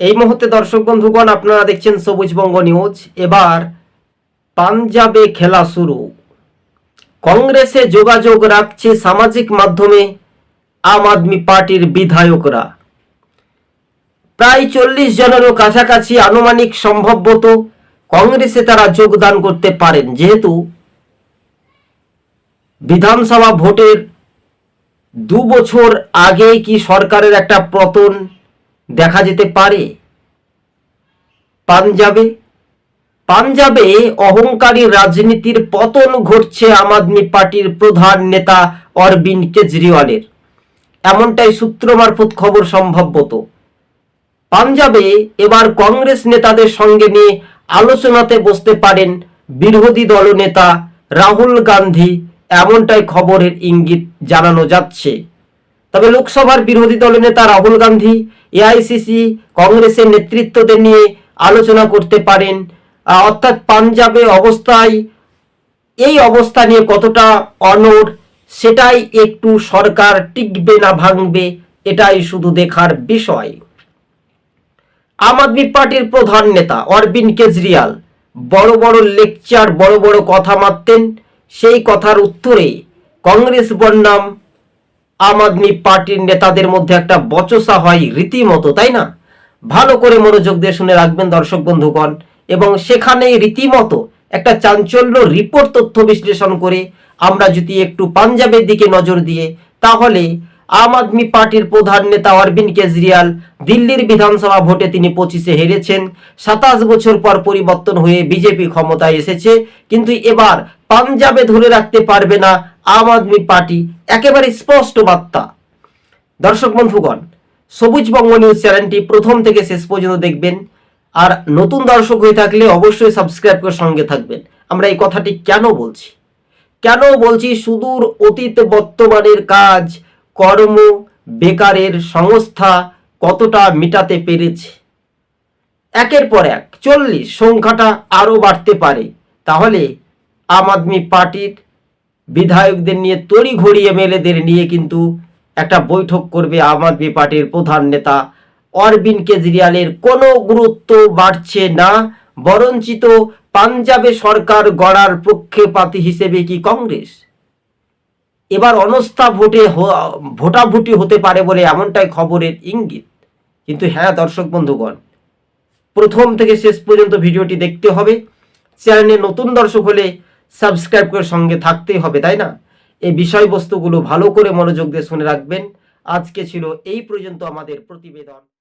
এই মুহূর্তে দর্শক বন্ধুগণ, আপনারা দেখছেন সবুজবঙ্গ নিউজ। এবার পাঞ্জাবে খেলা শুরু। কংগ্রেসে যোগাযোগ রাখছে সামাজিক মাধ্যমে আম আদমি পার্টির বিধায়করা। প্রায় চল্লিশ জনেরও কাছাকাছি আনুমানিক সম্ভবত কংগ্রেসে তারা যোগদান করতে পারেন, যেহেতু বিধানসভা ভোটের দু বছর আগে কি সরকারের একটা পতন দেখা যেতে পারে। পাঞ্জাবে পাঞ্জাবে অহংকারী রাজনীতির পতন ঘটছে আম আদমি পার্টির প্রধান নেতা অরবিন্দ কেজরিওয়ালের। এমনটাই সূত্র মারফত খবর সম্ভবত পাঞ্জাবে এবার কংগ্রেস নেতাদের সঙ্গে নিয়ে আলোচনাতে বসতে পারেন বিরোধী দলনেতা রাহুল গান্ধী, এমনটাই খবরের ইঙ্গিত জানানো যাচ্ছে। তবে লোকসভার বিরোধী দলনেতা রাহুল গান্ধী এআইসিসি কংগ্রেসের নেতৃত্বদের নিয়ে আলোচনা করতে পারেন। অর্থাৎ পাঞ্জাবে অবস্থায়, এই অবস্থা নিয়ে কতটা অনড়, সেটাই একটু সরকার টিকবে না ভাঙবে, এটাই শুধু দেখার বিষয়। আম আদমি পার্টির প্রধান নেতা অরবিন্দ কেজরিওয়াল বড় বড় লেকচার, বড় বড় কথা মারতেন। সেই কথার উত্তরে কংগ্রেস বনাম আম আদমি পার্টির নেতাদের মধ্যে একটা বচসা হয় রীতিমতো, তাই না? ভালো করে মনোযোগ দিয়ে শুনে রাখবেন দর্শক বন্ধুগণ। এবং সেখানেই রীতিমতো একটা চাঞ্চল্য রিপোর্ট তথ্য বিশ্লেষণ করে আমরা যদি একটু পাঞ্জাবের দিকে নজর দিয়ে, তাহলে আম আদমি পার্টির প্রধান নেতা অরবিন্দ কেজরিওয়াল দিল্লির বিধানসভা ভোটে তিনি পঁচিশে হেরেছেন। সাতাশ বছর পর পরিবর্তন হয়ে বিজেপি ক্ষমতায় এসেছে। কিন্তু এবার পাঞ্জাবে ধরে রাখতে পারবে না আম আদমি পার্টি একেবারে স্পষ্ট বার্তা। দর্শক বন্ধুগণ, সবুজ বঙ্গ নিউজ চ্যানেলটি প্রথম থেকে শেষ পর্যন্ত দেখবেন। আর নতুন দর্শক হয়ে থাকলে অবশ্যই সাবস্ক্রাইব করে সঙ্গে থাকবেন। আমরা এই কথাটি কেন বলছি? কেন বলছি সুদূর অতীত বর্তমানের কাজ, কর্ম, বেকারের সংস্থা কতটা মিটাতে পেরেছে? একের পর এক, চল্লিশ, সংখ্যাটা আরও বাড়তে পারে। তাহলে আম আদমি পার্টির বিধায়কদের নিয়ে তড়ি ঘড়ি এমএলএদের নিয়ে কিন্তু একটা বৈঠক করবে আম আদমি পার্টির প্রধান নেতা। অরবিন্দ কেজরিওয়ালের কোনো গুরুত্ব বাড়ছে না, বরঞ্চিত পাঞ্জাবে সরকার গড়ার পক্ষপাতী হিসেবে কি কংগ্রেস? এবার অনস্থা ভোটে ভোটাভুটি হতে পারে বলে এমনটাই খবরের ইঙ্গিত। কিন্তু হ্যাঁ দর্শক বন্ধুগণ, প্রথম থেকে শেষ পর্যন্ত ভিডিওটি দেখতে হবে। চ্যানেলে নতুন দর্শক হলে সাবস্ক্রাইব করে সঙ্গে থাকতেই হবে, তাই না? এই বিষয়বস্তুগুলো ভালো করে মনোযোগ দিয়ে শুনে রাখবেন। আজকে ছিল এই পর্যন্ত আমাদের প্রতিবেদন।